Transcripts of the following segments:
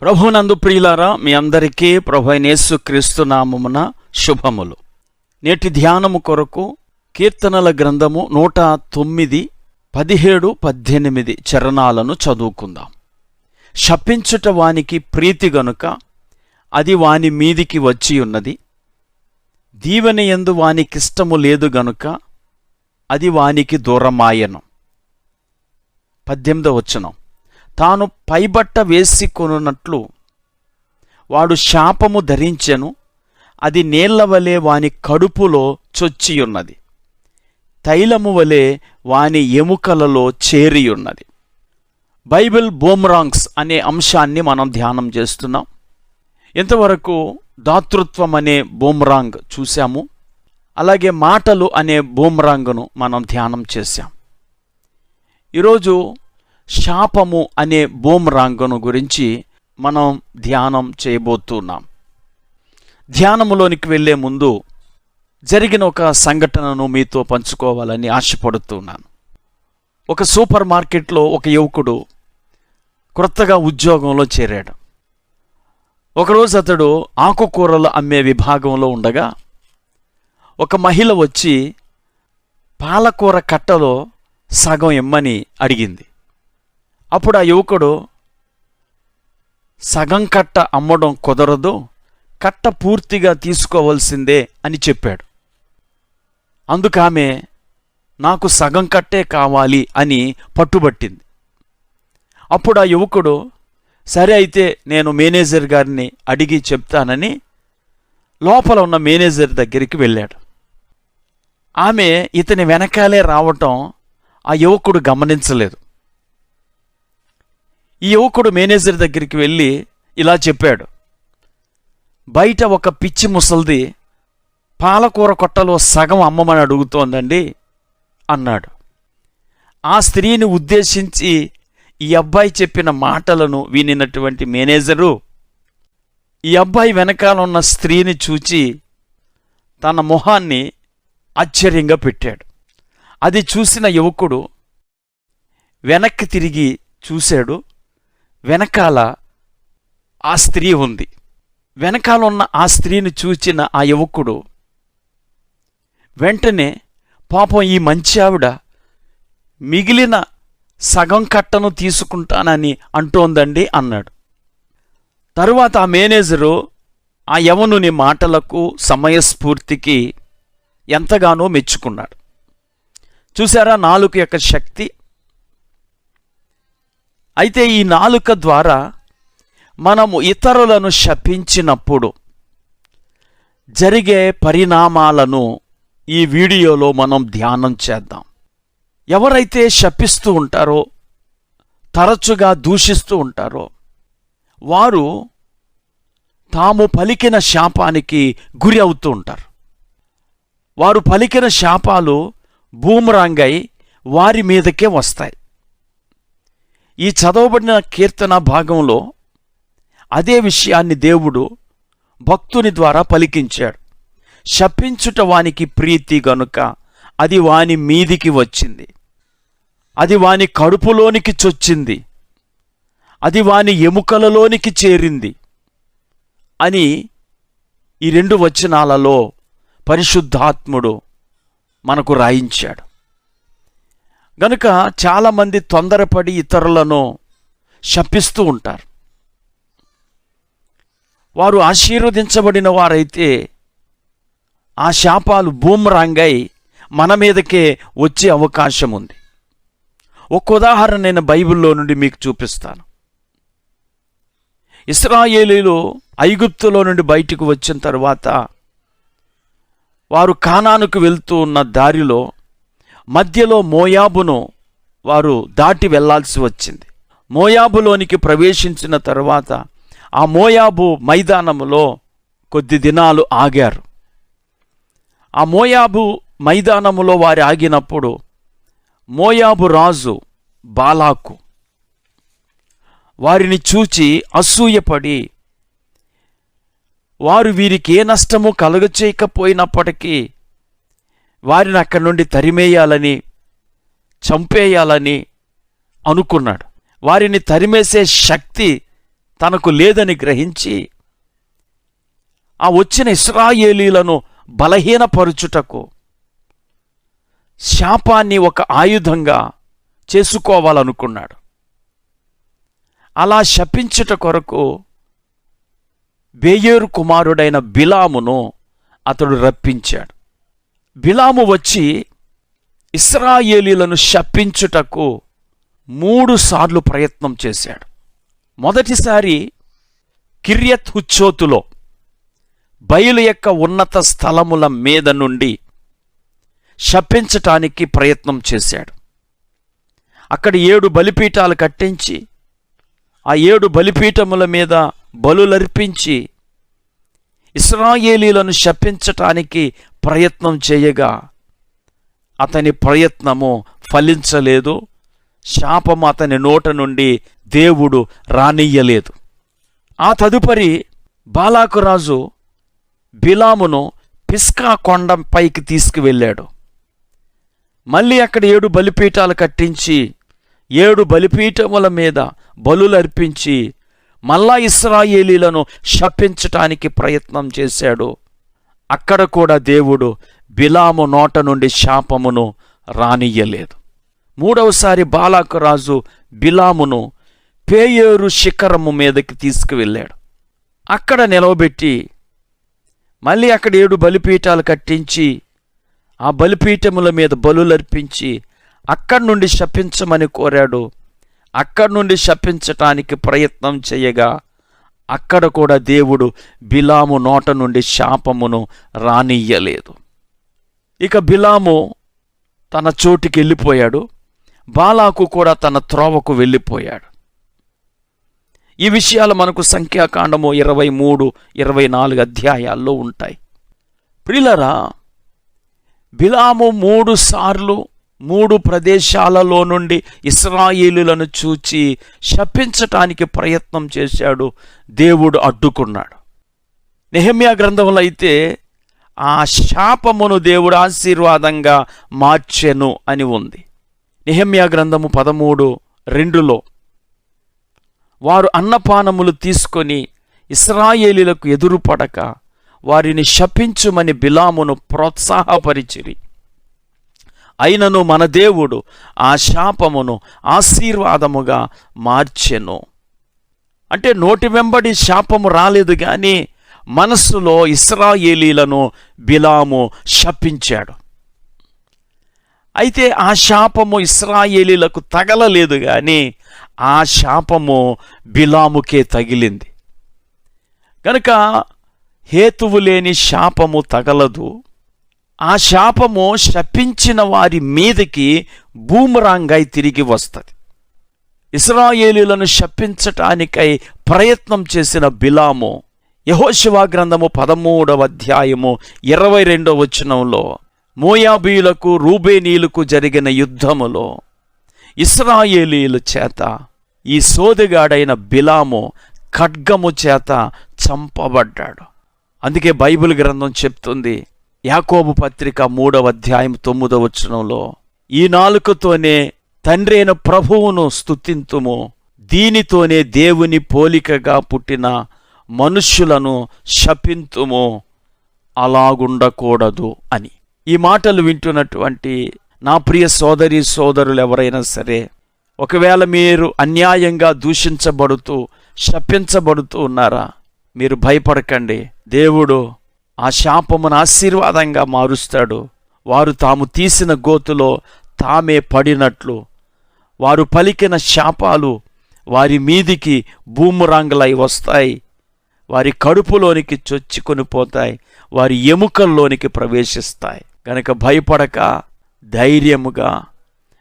ప్రభునందు ప్రియులారా మీ అందరికీ ప్రభు అయిన నామమున శుభములు. నేటి ధ్యానము కొరకు కీర్తనల గ్రంథము నూట తొమ్మిది పదిహేడు పద్దెనిమిది చరణాలను చదువుకుందాం. శపించుట వానికి ప్రీతి గనుక అది వాని మీదికి వచ్చి ఉన్నది. దీవెన ఎందు వానికిష్టము లేదు గనుక అది వానికి దూరమాయను. పద్దెనిమిదో వచనం. తాను పైబట్ట వేసి కొనున్నట్లు వాడు శాపము ధరించెను అది నీళ్ళ వలె వాని కడుపులో చొచ్చియున్నది. తైలము వలె వాని ఎముకలలో చేరియున్నది. బైబిల్ బోమ్రాంగ్స్ అనే అంశాన్ని మనం ధ్యానం చేస్తున్నాం. ఇంతవరకు దాతృత్వం అనే బోమ్రాంగ్ చూశాము. అలాగే మాటలు అనే బోమ్రాంగ్ను మనం ధ్యానం చేశాం. ఈరోజు శాపము అనే బూమ్రాంగను గురించి మనం ధ్యానం చేయబోతున్నాం. ధ్యానములోనికి వెళ్ళే ముందు జరిగిన ఒక సంఘటనను మీతో పంచుకోవాలని ఆశపడుతున్నాను. ఒక సూపర్ మార్కెట్లో ఒక యువకుడు క్రొత్తగా ఉద్యోగంలో చేరాడు. ఒకరోజు అతడు ఆకుకూరలు అమ్మే విభాగంలో ఉండగా ఒక మహిళ వచ్చి పాలకూర కట్టలో సగం ఇమ్మని అడిగింది. అప్పుడు ఆ యువకుడు సగం కట్ట అమ్మడం కుదరదు కట్ట పూర్తిగా తీసుకోవలసిందే అని చెప్పాడు. అందుకామె నాకు సగం కట్టే కావాలి అని పట్టుబట్టింది. అప్పుడు ఆ యువకుడు సరే అయితే నేను మేనేజర్ గారిని అడిగి చెప్తానని లోపల ఉన్న మేనేజర్ దగ్గరికి వెళ్ళాడు. ఆమె ఇతని వెనకాలే రావటం ఆ యువకుడు గమనించలేదు. ఈ యువకుడు మేనేజర్ దగ్గరికి వెళ్ళి ఇలా చెప్పాడు. బయట ఒక పిచ్చి ముసల్ది పాలకూర కొట్టలో సగం అమ్మమని అడుగుతోందండి అన్నాడు. ఆ స్త్రీని ఉద్దేశించి ఈ అబ్బాయి చెప్పిన మాటలను వినినటువంటి మేనేజరు ఈ అబ్బాయి వెనకాల ఉన్న స్త్రీని చూచి తన మొహాన్ని ఆశ్చర్యంగా పెట్టాడు. అది చూసిన యువకుడు వెనక్కి తిరిగి చూశాడు. వెనకాల ఆ స్త్రీ ఉంది. వెనకాల ఉన్న ఆ స్త్రీని చూచిన ఆ యువకుడు వెంటనే పాపం ఈ మంచి ఆవిడ మిగిలిన సగం కట్టను తీసుకుంటానని అంటోందండి అన్నాడు. తరువాత ఆ మేనేజరు ఆ యవనుని మాటలకు సమయస్ఫూర్తికి ఎంతగానో మెచ్చుకున్నాడు. చూసారా నాలుగు యొక్క శక్తి అయితే ఈ నాలుక ద్వారా మనము ఇతరులను శపించినప్పుడు జరిగే పరిణామాలను ఈ వీడియోలో మనం ధ్యానం చేద్దాం. ఎవరైతే శపిస్తూ ఉంటారో తరచుగా దూషిస్తూ ఉంటారో వారు తాము పలికిన శాపానికి గురి అవుతూ ఉంటారు. వారు పలికిన శాపాలు బూమరాంగై వారి మీదకే వస్తాయి. ఈ చదవబడిన కీర్తన భాగంలో అదే విషయాన్ని దేవుడు భక్తుని ద్వారా పలికించాడు. శపించుట వానికి ప్రీతి గనుక అది వాని మీదికి వచ్చింది. అది వాని కడుపులోనికి చొచ్చింది. అది వాని ఎముకలలోనికి చేరింది అని ఈ రెండు వచనాలలో పరిశుద్ధాత్ముడు మనకు రాయించాడు. గనుక చాలామంది తొందరపడి ఇతరులను శపిస్తూ ఉంటారు. వారు ఆశీర్వదించబడిన వారైతే ఆ శాపాలు బూమరాంగై మన మీదకే వచ్చే అవకాశం ఉంది. ఒక ఉదాహరణ నేను బైబిల్లో నుండి మీకు చూపిస్తాను. ఇస్రాయేలీలు ఐగుప్తులో నుండి బయటకు వచ్చిన తర్వాత వారు కానానుకు వెళ్తూ ఉన్న దారిలో మధ్యలో మోయాబును వారు దాటి వెళ్ళాల్సి వచ్చింది. మోయాబులోనికి ప్రవేశించిన తర్వాత ఆ మోయాబు మైదానములో కొద్ది దినాలు ఆగారు. ఆ మోయాబు మైదానములో వారు ఆగినప్పుడు మోయాబు రాజు బాలాకు వారిని చూచి అసూయపడి వారు వీరికి ఏ నష్టము కలుగచేయకపోయినప్పటికీ వారిని అక్కడి నుండి తరిమేయాలని చంపేయాలని అనుకున్నాడు. వారిని తరిమేసే శక్తి తనకు లేదని గ్రహించి ఆ వచ్చిన ఇస్రాయేలీలను బలహీనపరుచుటకు శాపాన్ని ఒక ఆయుధంగా చేసుకోవాలనుకున్నాడు. అలా శపించుట కొరకు బేయేరు కుమారుడైన బిలామును అతడు రప్పించాడు. బిలాము వచ్చి ఇస్రాయేలీలను శపించుటకు మూడు సార్లు ప్రయత్నం చేశాడు. మొదటిసారి కిర్యత్ హుచ్చోతులో బయలు యొక్క ఉన్నత స్థలముల మీద నుండి శపించటానికి ప్రయత్నం చేశాడు. అక్కడ ఏడు బలిపీఠాలు కట్టించి ఆ ఏడు బలిపీఠముల మీద బలులర్పించి ఇస్రాయేలీలను శపించటానికి ప్రయత్నం చేయగా అతని ప్రయత్నము ఫలించలేదు. శాపము అతని నోట నుండి దేవుడు రానియ్యలేదు. ఆ తదుపరి బాలాకురాజు బిలామును పిస్కా కొండ పైకి తీసుకువెళ్ళాడు. మళ్ళీ అక్కడ ఏడు బలిపీఠాలు కట్టించి ఏడు బలిపీఠముల మీద బలులర్పించి మళ్ళా ఇస్రాయేలీలను శపించటానికి ప్రయత్నం చేశాడు. అక్కడ కూడా దేవుడు బిలాము నోట నుండి శాపమును రానియ్యలేదు. మూడవసారి బాలాకు రాజు బిలామును పేయేరు శిఖరము మీదకి తీసుకువెళ్ళాడు. అక్కడ నిలవబెట్టి మళ్ళీ అక్కడ ఏడు బలిపీఠాలు కట్టించి ఆ బలిపీఠముల మీద బలులర్పించి అక్కడి నుండి శపించమని కోరాడు. అక్కడి నుండి శపించటానికి ప్రయత్నం చేయగా అక్కడ కూడా దేవుడు బిలాము నోట నుండి శాపమును రానియ్యలేదు. ఇక బిలాము తన చోటికి వెళ్ళిపోయాడు. బాలాకు కూడా తన త్రోవకు వెళ్ళిపోయాడు. ఈ విషయాలు మనకు సంఖ్యాకాండము ఇరవై మూడు ఇరవై నాలుగు అధ్యాయాల్లో ఉంటాయి. ప్రిలరా బిలాము మూడు సార్లు మూడు ప్రదేశాలలో నుండి ఇస్రాయిలులను చూచి శపించటానికి ప్రయత్నం చేశాడు. దేవుడు అడ్డుకున్నాడు. నెహమ్యా గ్రంథంలో అయితే ఆ శాపమును దేవుడు ఆశీర్వాదంగా మార్చెను అని ఉంది. నిహమ్యా గ్రంథము పదమూడు రెండులో వారు అన్నపానములు తీసుకొని ఇస్రాయేలీలకు ఎదురుపడక వారిని శపించుమని బిలామును ప్రోత్సాహపరిచిరి. అయినను మన దేవుడు ఆ శాపమును ఆశీర్వాదముగా మార్చెను. అంటే నోటి వెంబడి శాపము రాలేదు కానీ మనస్సులో ఇస్రాయేలీలను బిలాము శపించాడు. అయితే ఆ శాపము ఇస్రాయేలీలకు తగలలేదు కానీ ఆ శాపము బిలాముకే తగిలింది. కనుక హేతువు లేని శాపము తగలదు. ఆ శాపము శపించిన వారి మీదకి బూమరాంగై తిరిగి వస్తుంది. ఇస్రాయేలీలను శపించటానికై ప్రయత్నం చేసిన బిలాము యహోశివా గ్రంథము పదమూడవ అధ్యాయము ఇరవై రెండవ వచనంలో మోయాబీయులకు రూబేనీలకు జరిగిన యుద్ధములో ఇస్రాయేలీల చేత ఈ సోదిగాడైన బిలాము ఖడ్గము చేత చంపబడ్డాడు. అందుకే బైబిల్ గ్రంథం చెప్తుంది యాకోబు పత్రిక మూడవ అధ్యాయం తొమ్మిదవ వచనంలో ఈ నాలుకతోనే తండ్రి అయిన ప్రభువును స్థుతింతుము దీనితోనే దేవుని పోలికగా పుట్టిన మనుష్యులను శపింతుము. అలాగుండకూడదు అని. ఈ మాటలు వింటున్నటువంటి నా ప్రియ సోదరి సోదరులు ఎవరైనా సరే ఒకవేళ మీరు అన్యాయంగా దూషించబడుతూ శపించబడుతూ ఉన్నారా? మీరు భయపడకండి. దేవుడు ఆ శాపమును ఆశీర్వాదంగా మారుస్తాడు. వారు తాము తీసిన గోతులో తామే పడినట్లు. వారు పలికిన శాపాలు వారి మీదికి భూమురాంగులై వస్తాయి. వారి కడుపులోనికి చొచ్చుకొని పోతాయి వారి ఎముకల్లోనికి ప్రవేశిస్తాయి. గనక భయపడక ధైర్యముగా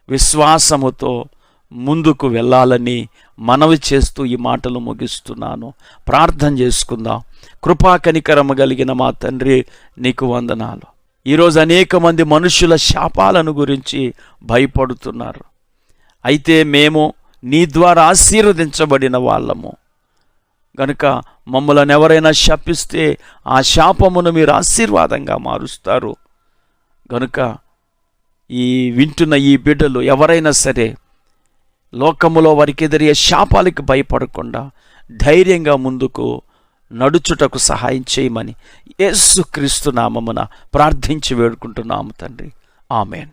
విశ్వాసముతో ముందుకు వెళ్ళాలని మనవి చేస్తూ ఈ మాటలు ముగిస్తున్నాను. ప్రార్థన చేసుకుందాం. కృపా కనికరము కలిగిన మా తండ్రి నీకు వందనాలు. ఈరోజు అనేక మంది మనుషుల శాపాలను గురించి భయపడుతున్నారు. అయితే మేము నీ ద్వారా ఆశీర్వదించబడిన వాళ్ళము. గనుక మమ్మలను ఎవరైనా శపిస్తే ఆ శాపమును మీరు ఆశీర్వాదంగా మారుస్తారు. గనుక ఈ వింటున్న ఈ బిడ్డలు ఎవరైనా సరే లోకములో వారికి ఎదురయ్యే శాపాలకు భయపడకుండా ధైర్యంగా ముందుకు నడుచుటకు సహాయం చేయమని యేసుక్రీస్తు నామమున ప్రార్థించి వేడుకుంటున్నాము తండ్రి. ఆమెన్.